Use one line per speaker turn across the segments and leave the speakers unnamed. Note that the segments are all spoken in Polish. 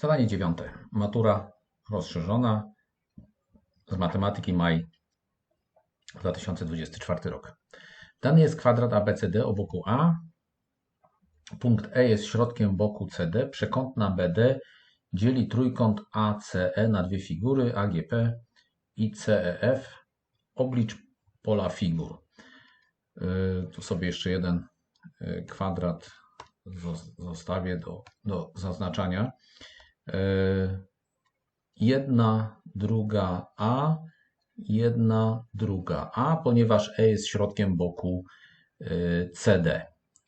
Zadanie dziewiąte. Matura rozszerzona z matematyki maj 2024 rok. Dany jest kwadrat ABCD o boku A. Punkt E jest środkiem boku CD. Przekątna BD dzieli trójkąt ACE na dwie figury AGP i CEF. Oblicz pola figur. Yy, Tu sobie jeszcze jeden yy, kwadrat zos- zostawię do, do zaznaczania. Yy, Jedna, druga A, jedna, druga A, ponieważ E jest środkiem boku yy, CD.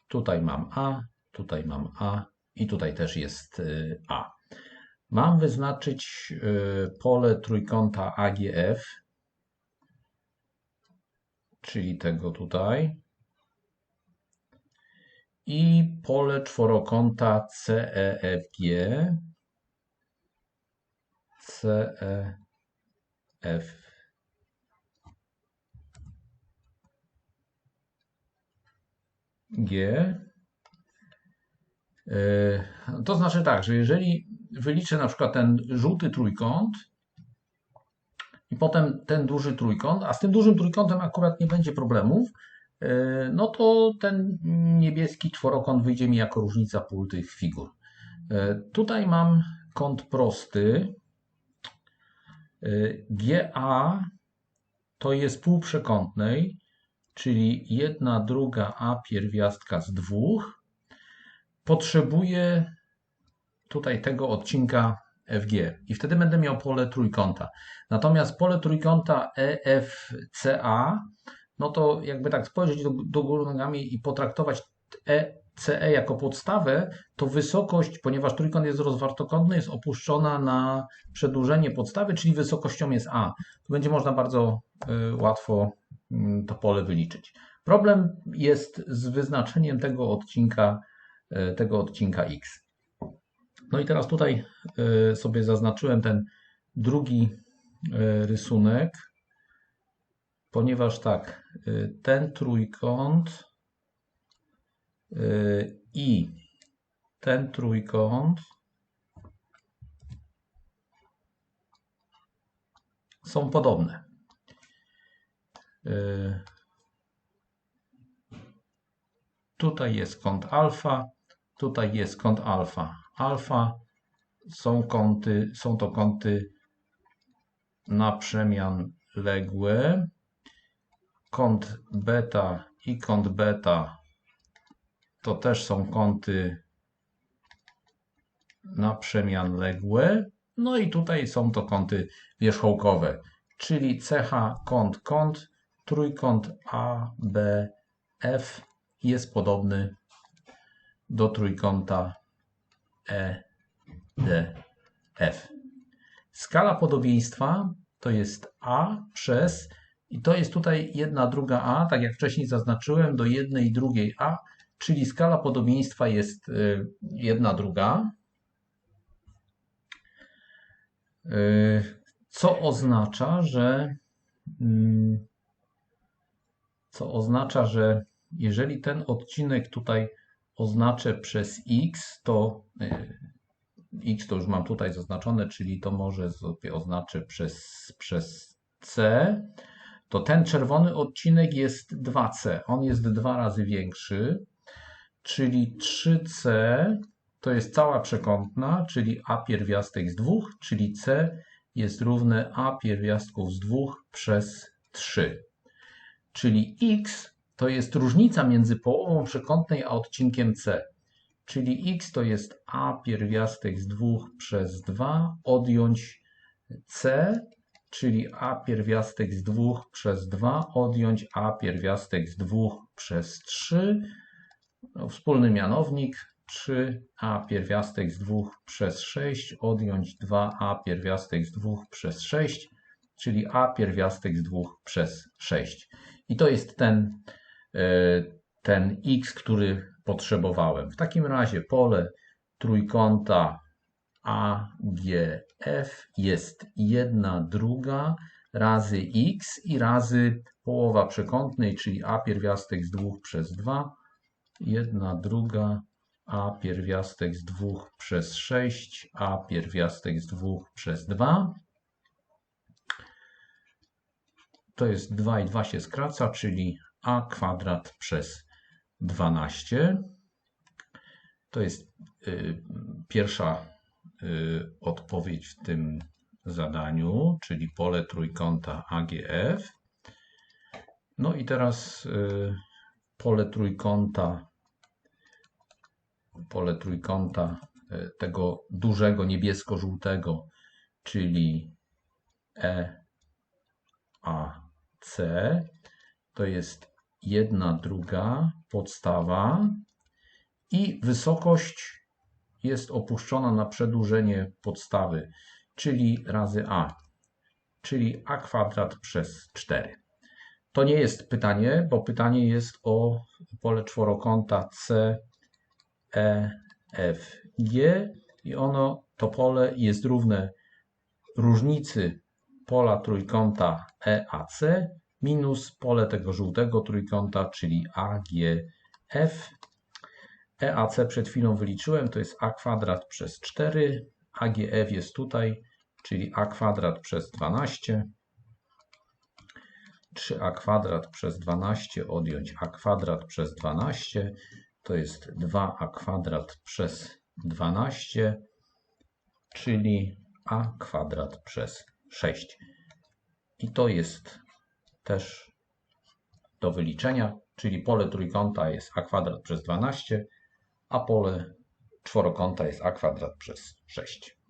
Tutaj mam A, tutaj mam A i tutaj też jest yy, A. Mam wyznaczyć pole trójkąta AGF, czyli tego tutaj, i pole czworokąta CEFG, CEF. G. Yy, To znaczy tak, że jeżeli wyliczę na przykład ten żółty trójkąt i potem ten duży trójkąt, a z tym dużym trójkątem akurat nie będzie problemów, yy, no to ten niebieski czworokąt wyjdzie mi jako różnica pól tych figur. Tutaj mam kąt prosty. GA to jest pół przekątnej, czyli jedna druga A pierwiastka z dwóch. Potrzebuję tutaj tego odcinka FG i wtedy będę miał pole trójkąta. Natomiast pole trójkąta E EFCA, no to jakby tak spojrzeć do, do góry nogami i potraktować ECE jako podstawę, to wysokość, ponieważ trójkąt jest rozwartokątny, jest opuszczona na przedłużenie podstawy, czyli wysokością jest A. Tu będzie można bardzo y, łatwo mm, to pole wyliczyć. Problem jest z wyznaczeniem tego odcinka, y, tego odcinka X. No i teraz tutaj y, sobie zaznaczyłem ten drugi rysunek, ponieważ tak, ten trójkąt i ten trójkąt są podobne. Y, Tutaj jest kąt alfa, tutaj jest kąt alfa. Alfa są kąty, są to kąty na przemian ległe. Kąt beta i kąt beta to też są kąty na przemian ległe. No i tutaj są to kąty wierzchołkowe, czyli cecha kąt kąt, trójkąt A, B, F jest podobny do trójkąta E, D, F. Skala podobieństwa to jest A przez, i to jest tutaj jedna druga A, tak jak wcześniej zaznaczyłem, do jednej drugiej A, czyli skala podobieństwa jest y, jedna druga. Y, Co oznacza, że mm, co oznacza, że jeżeli ten odcinek tutaj oznaczę przez x, to y, x to już mam tutaj zaznaczone, czyli to może sobie oznaczę przez, przez c, to ten czerwony odcinek jest 2c. On jest dwa razy większy, czyli 3c to jest cała przekątna, czyli a pierwiastek z 2, czyli c jest równe a pierwiastków z 2 przez 3. Czyli x to jest różnica między połową przekątnej a odcinkiem C. Czyli x to jest a pierwiastek z 2 przez 2 odjąć c, czyli a pierwiastek z 2 przez 2 odjąć a pierwiastek z 2 przez 3. Wspólny mianownik 3a pierwiastek z 2 przez 6 odjąć 2a pierwiastek z 2 przez 6, czyli a pierwiastek z 2 przez 6. I to jest ten ten x, który potrzebowałem. W takim razie pole trójkąta AGF jest 1 druga razy x i razy połowa przekątnej, czyli a pierwiastek z 2 przez 2, 1 druga a pierwiastek z 2 przez 6, a pierwiastek z 2 przez 2. To jest 2 i 2 się skraca, czyli a kwadrat przez 12. To jest y, pierwsza y, odpowiedź w tym zadaniu, czyli pole trójkąta AGF. No i teraz y, pole trójkąta, pole trójkąta y, tego dużego niebiesko-żółtego, czyli EAC, to jest jedna druga podstawa i wysokość jest opuszczona na przedłużenie podstawy, czyli razy a, czyli a kwadrat przez 4. To nie jest pytanie, bo pytanie jest o pole czworokąta C, E, F, G i ono, to pole jest równe różnicy pola trójkąta EAC minus pole tego żółtego trójkąta, czyli AGF. EAC przed chwilą wyliczyłem, to jest a kwadrat przez 4, AGF jest tutaj, czyli a kwadrat przez 12. 3a kwadrat przez 12 odjąć a kwadrat przez 12 to jest 2a kwadrat przez 12, czyli a kwadrat przez 6. I to jest też do wyliczenia, czyli pole trójkąta jest a kwadrat przez 12, a pole czworokąta jest a kwadrat przez 6.